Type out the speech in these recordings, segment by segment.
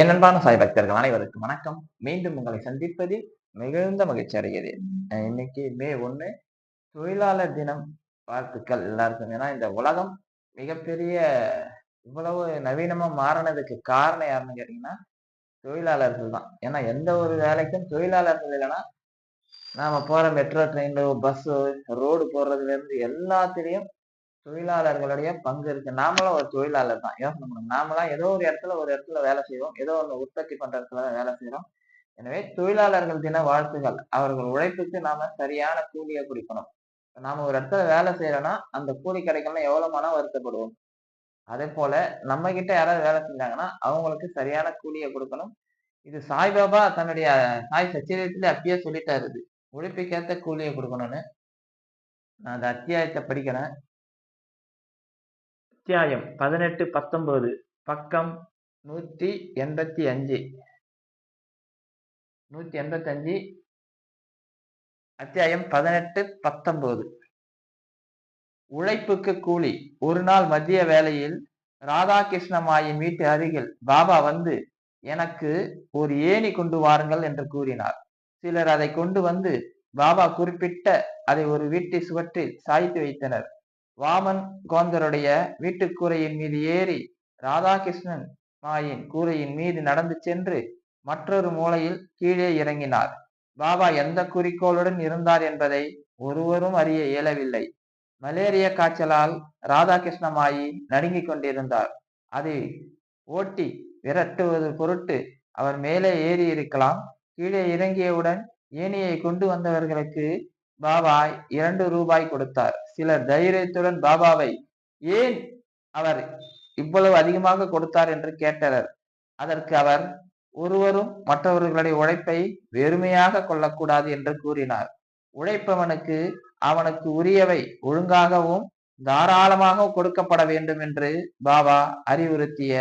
என் அன்பான சாய் பக்தர்கள் அனைவருக்கும் வணக்கம். மீண்டும் உங்களை சந்திப்பதில் மிகுந்த மகிழ்ச்சி அடைகிறேன் இன்னைக்கு மே ஒண்ணு தொழிலாளர் தினம். வாழ்த்துக்கள் எல்லாருக்கும். ஏன்னா இந்த உலகம் மிகப்பெரிய இவ்வளவு நவீனமா மாறினதுக்கு காரணம் யாருன்னு கேட்டீங்கன்னா தொழிலாளர்கள் தான். ஏன்னா எந்த ஒரு வேலைக்கும் தொழிலாளர்கள் இல்லைன்னா நாம போற மெட்ரோ ட்ரெயினோ பஸ்ஸோ ரோடு போடுறதுல இருந்து எல்லாத்திலையும் தொழிலாளர்களுடைய பங்கு இருக்கு. நாமளும் ஒரு தொழிலாளர் தான். யோசனை பண்ணுங்க நாமளாம் ஏதோ ஒரு இடத்துல ஒரு இடத்துல வேலை செய்வோம். ஏதோ ஒன்று உற்பத்தி பண்ற இடத்துல வேலை செய்யறோம் எனவே தொழிலாளர்கள் தின வாழ்த்துகள். அவர்கள் உழைப்புக்கு நாம சரியான கூலியை குடிக்கணும். நாம ஒரு இடத்துல வேலை செய்யறோம்னா அந்த கூலி கிடைக்கலாம் எவ்வளவு மனம் வருத்தப்படுவோம்? அதே போல நம்ம கிட்ட யாராவது வேலை செஞ்சாங்கன்னா அவங்களுக்கு சரியான கூலியை கொடுக்கணும். இது சாய்பாபா தன்னுடைய சாய் சச்சரியத்துல அப்பயே சொல்லிட்டாரு உழைப்புக்கேற்ற கூலியை கொடுக்கணும்னு. நான் அந்த அத்தியாயத்தை படிக்கிறேன். அத்தியாயம் பதினெட்டு பத்தொன்பது. பக்கம் நூத்தி எண்பத்தி அஞ்சு. நூத்தி எண்பத்தி அஞ்சு. அத்தியாயம் பதினெட்டு பத்தொன்பது. உழைப்புக்கு கூலி. ஒரு நாள் மதிய வேளையில் ராதாகிருஷ்ணமாயின் வீட்டு அருகில் பாபா வந்து எனக்கு ஒரு ஏணி கொண்டு வாருங்கள் என்று கூறினார். சிலர் அதை கொண்டு வந்து பாபா குறிப்பிட்ட அதை ஒரு வீட்டை சுவற்றில் சாய்த்து வைத்தனர். வாமன் கோந்தருடைய வீட்டுக்கூரையின் மீது ஏறி ராதாகிருஷ்ணன் மாயின் கூரையின் மீது நடந்து சென்று மற்றொரு மூலையில் கீழே இறங்கினார். பாபா எந்த குறிக்கோளுடன் இருந்தார் என்பதை ஒருவரும் அறிய இயலவில்லை. மலேரிய காய்ச்சலால் ராதாகிருஷ்ணமாயி நடுங்கிக் கொண்டிருந்தார். அதை ஓட்டி விரட்டுவது பொருட்டு அவர் மேலே ஏறி இருக்கலாம். கீழே இறங்கியவுடன் ஏனியை கொண்டு வந்தவர்களுக்கு பாபா இரண்டு ரூபாய் கொடுத்தார். சிலர் தைரியத்துடன் பாபாவை ஏன் அவர் இவ்வளவு அதிகமாக கொடுத்தார்? என்று கேட்டனர். அதற்கு அவர் ஒருவரும் மற்றவர்களுடைய உழைப்பை வெறுமையாக கொள்ளக்கூடாது என்று கூறினார். உழைப்பவனுக்கு அவனுக்கு உரியவை ஒழுங்காகவும் தாராளமாக கொடுக்கப்பட வேண்டும் என்று பாபா அறிவுறுத்திய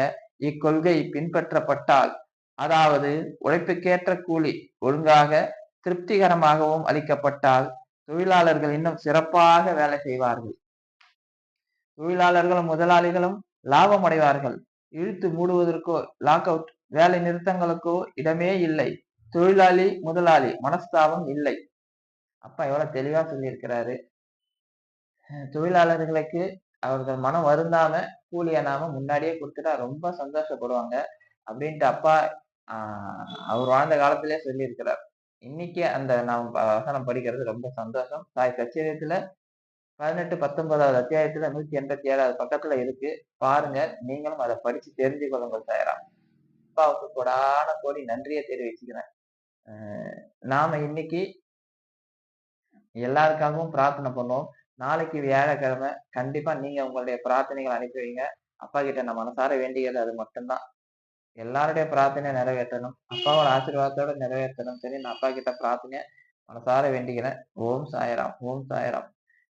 இக்கொள்கை பின்பற்றப்பட்டால் அதாவது உழைப்புக்கேற்ற கூலி ஒழுங்காக திருப்திகரமாகவும் அளிக்கப்பட்டால் தொழிலாளர்கள் இன்னும் சிறப்பாக வேலை செய்வார்கள். தொழிலாளர்களும் முதலாளிகளும் லாபம் அடைவார்கள் இழுத்து மூடுவதற்கோ லாக் அவுட் வேலை நிறுத்தங்களுக்கோ இடமே இல்லை. தொழிலாளி முதலாளி மனஸ்தாபம் இல்லை. அப்பா எவ்வளவு தெளிவா சொல்லியிருக்கிறாரு. தொழிலாளர்களுக்கு அவர்கள் மனம் வருந்தாம கூலிய நாம முன்னாடியே கொடுத்துட்டா ரொம்ப சந்தோஷப்படுவாங்க. அப்படின்ட்டு அப்பா ஆஹ் அவர் வாழ்ந்த காலத்திலே சொல்லியிருக்கிறார். இன்னைக்கு அந்த நாம் வசனம் படிக்கிறது ரொம்ப சந்தோஷம். தாய் சச்சரியத்துல பதினெட்டு பத்தொன்பதாவது அத்தியாயத்துல நூத்தி எண்பத்தி ஏழாவது பக்கத்துல இருக்கு. பாருங்க நீங்களும் அதை படிச்சு தெரிஞ்சு கொள்ளுங்கள் தயாரா. அப்பாவுக்கு கொடான கோடி நன்றியை தெரிவிச்சுக்கிறேன் நாம இன்னைக்கு எல்லாருக்காகவும் பிரார்த்தனை பண்ணுவோம். நாளைக்கு வியாழக்கிழமை கண்டிப்பா நீங்க உங்களுடைய பிரார்த்தனைகள் அனுப்பி வைங்க. அப்பா கிட்ட நான் மனசார வேண்டியது அது மட்டும்தான். எல்லாருடைய பிரார்த்தனையை நிறைவேற்றணும். அப்பாவோட ஆசீர்வாதத்தோட நிறைவேற்றணும். சரி நான் அப்பா கிட்ட பிரார்த்தனையை மனசார வேண்டிக்கிறேன். ஓம் சாயராம் ஓம் சாயராம்.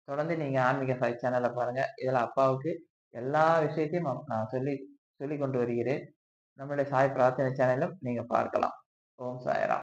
தொடர்ந்து நீங்க ஆன்மீக சாய் சேனலை பாருங்க. இதுல அப்பாவுக்கு எல்லா விஷயத்தையும் நான் சொல்லி சொல்லி கொண்டு வருகிறேன். நம்மளுடைய சாய் பிரார்த்தனை சேனலும் நீங்க பார்க்கலாம். ஓம் சாயராம்.